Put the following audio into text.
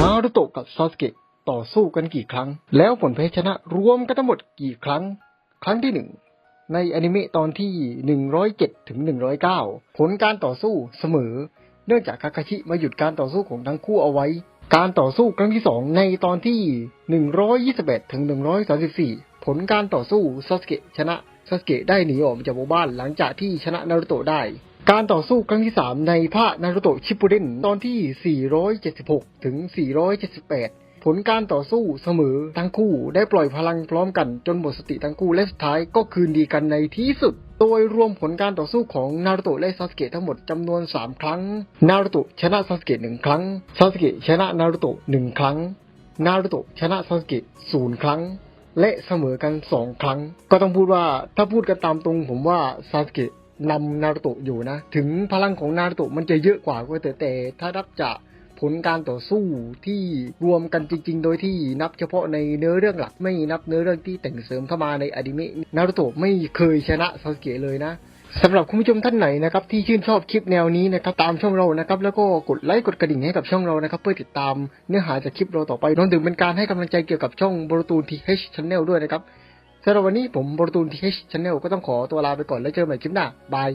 นารุโตะกับซาสเกะต่อสู้กันกี่ครั้ง แล้วผลแพ้ชนะรวมกันทั้งหมดกี่ครั้ง ครั้งที่หนึ่งในอนิเมะตอนที่ 107 ถึง 109 ผลการต่อสู้เสมอ เนื่องจากคาคาชิมาหยุดการต่อสู้ของทั้งคู่เอาไว้ การต่อสู้ครั้งที่สองในตอนที่ 121 ถึง 134 ผลการต่อสู้ซาสเกะชนะซาสเกะได้หนีออกมาจากหมู่บ้านหลังจากที่ชนะนารุโตะได้ การต่อสู้ครั้งที่ 3 ในภาคนารุโตะชิปปุเดนตอนที่ 476 ถึง 478 ผลการต่อสู้เสมอทั้งคู่ได้ปล่อยพลังพร้อมกันจนหมดสติทั้งคู่และสุดท้ายก็คืนดีกันในที่สุด โดยรวมผลการต่อสู้ของนารุโตะและซาสเกะทั้งหมดจำนวน 3 ครั้ง นารุโตะชนะซาสเกะหนึ่งครั้ง ซาสเกะชนะนารุโตะหนึ่งครั้ง นารุโตะชนะซาสเกะศูนย์ครั้งและเสมอกันสองครั้ง ก็ต้องพูดว่าถ้าพูดกันตามตรงผมว่าซาสเกะ นำนารุโตะอยู่นะ ถึงพลังของนารุโตะมันจะเยอะกว่าก็แต่แต่ถ้านับจากผลการต่อสู้ที่รวมกันจริง ๆ โดยที่นับเฉพาะในเนื้อเรื่องหลักไม่นับเนื้อเรื่องที่แต่งเสริมเข้ามาในอนิเมะนารุโตะไม่เคยชนะซาสเกะเลยนะสำหรับคุณผู้ชมท่านไหนนะครับที่ชื่นชอบคลิปแนวนี้นะครับตามช่องเรานะครับแล้วก็กดไลค์กดกระดิ่งให้กับช่องเรานะครับเพื่อติดตามเนื้อหาจากคลิปเราต่อไปรวมถึงเป็นการให้กำลังใจเกี่ยวกับช่องบรูตูนทีเอชชแนลด้วยนะครับ สำหรับวันนี้ผมบรตูนทีเอชชแนลก็ต้องขอตัวลาไปก่อนแล้วเจอกันใหม่คลิปหน้าบาย